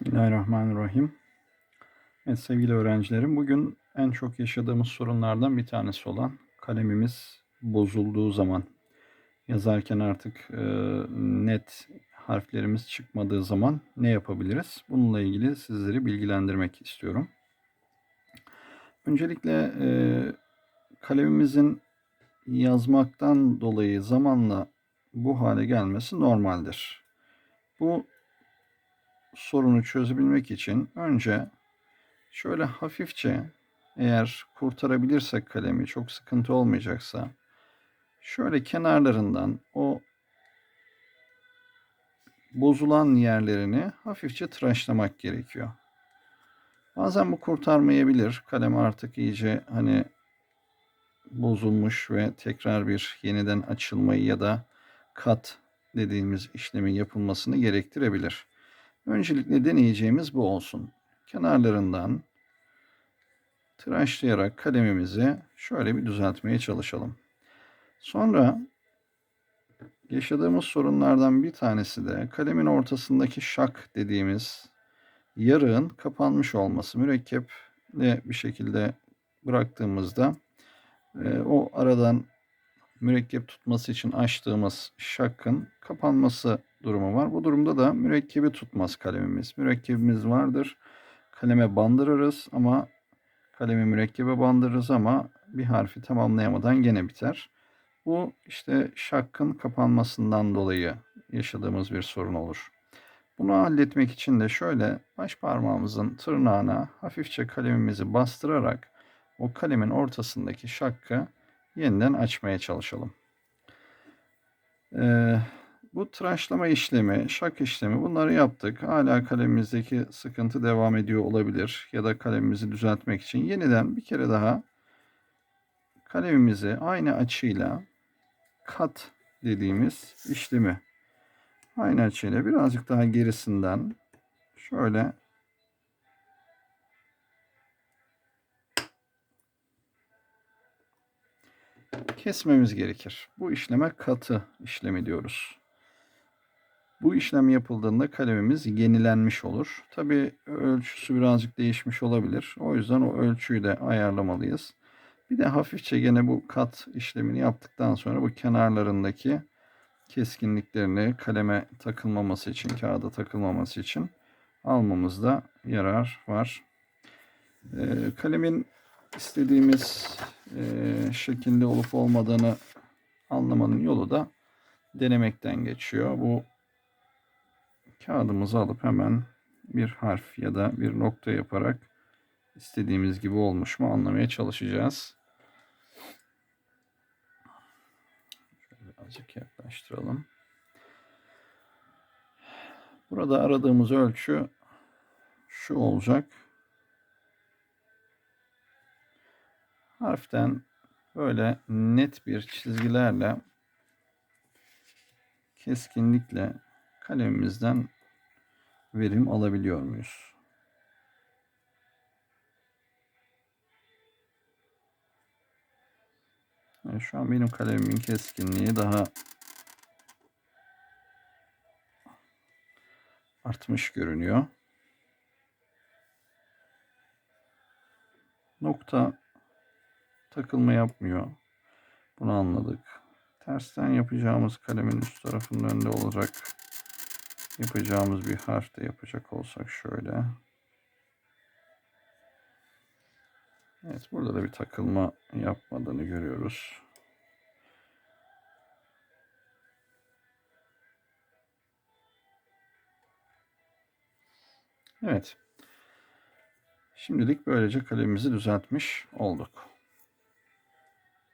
Bismillahirrahmanirrahim. Evet sevgili öğrencilerim, bugün en çok yaşadığımız sorunlardan bir tanesi olan kalemimiz bozulduğu zaman, yazarken artık e, net harflerimiz çıkmadığı zaman ne yapabiliriz? Bununla ilgili sizleri bilgilendirmek istiyorum. Öncelikle e, kalemimizin yazmaktan dolayı zamanla bu hale gelmesi normaldir. Bu sorunu çözebilmek için önce şöyle hafifçe eğer kurtarabilirsek kalemi çok sıkıntı olmayacaksa şöyle kenarlarından o bozulan yerlerini hafifçe tıraşlamak gerekiyor. Bazen bu kurtarmayabilir. Kalem artık iyice hani bozulmuş ve tekrar bir yeniden açılmayı ya da kat dediğimiz işlemin yapılmasını gerektirebilir. Öncelikle deneyeceğimiz bu olsun. Kenarlarından tıraşlayarak kalemimizi şöyle bir düzeltmeye çalışalım. Sonra yaşadığımız sorunlardan bir tanesi de kalemin ortasındaki şak dediğimiz yarığın kapanmış olması. Mürekkeple bir şekilde bıraktığımızda e, o aradan mürekkep tutması için açtığımız şakın kapanması durumu var. Bu durumda da mürekkebi tutmaz kalemimiz. Mürekkebimiz vardır. Kaleme bandırırız ama kalemi mürekkebe bandırırız ama bir harfi tamamlayamadan gene biter. Bu işte şakkın kapanmasından dolayı yaşadığımız bir sorun olur. Bunu halletmek için de şöyle baş parmağımızın tırnağına hafifçe kalemimizi bastırarak o kalemin ortasındaki şakkı yeniden açmaya çalışalım. Ee, bu tıraşlama işlemi, şak işlemi bunları yaptık. Hala kalemimizdeki sıkıntı devam ediyor olabilir. Ya da kalemimizi düzeltmek için yeniden bir kere daha kalemimizi aynı açıyla kat dediğimiz işlemi aynı açıyla birazcık daha gerisinden şöyle kesmemiz gerekir. Bu işleme katı işlemi diyoruz. Bu işlem yapıldığında kalemimiz yenilenmiş olur. Tabi ölçüsü birazcık değişmiş olabilir. O yüzden o ölçüyü de ayarlamalıyız. Bir de hafifçe gene bu kat işlemini yaptıktan sonra bu kenarlarındaki keskinliklerini kaleme takılmaması için, kağıda takılmaması için almamızda yarar var. Ee, kalemin istediğimiz e, şekilde olup olmadığını anlamanın yolu da denemekten geçiyor. Bu kağıdımızı alıp hemen bir harf ya da bir nokta yaparak istediğimiz gibi olmuş mu anlamaya çalışacağız. Şöyle birazcık yaklaştıralım. Burada aradığımız ölçü şu olacak. Harften böyle net bir çizgilerle keskinlikle kalemimizden verim alabiliyor muyuz? Yani şu an benim kalemimin keskinliği daha artmış görünüyor. Nokta takılma yapmıyor. Bunu anladık. Tersten yapacağımız kalemin üst tarafının önünde olacak yapacağımız bir harf de yapacak olsak şöyle. Evet burada da bir takılma yapmadığını görüyoruz. Evet. Şimdilik böylece kalemimizi düzeltmiş olduk.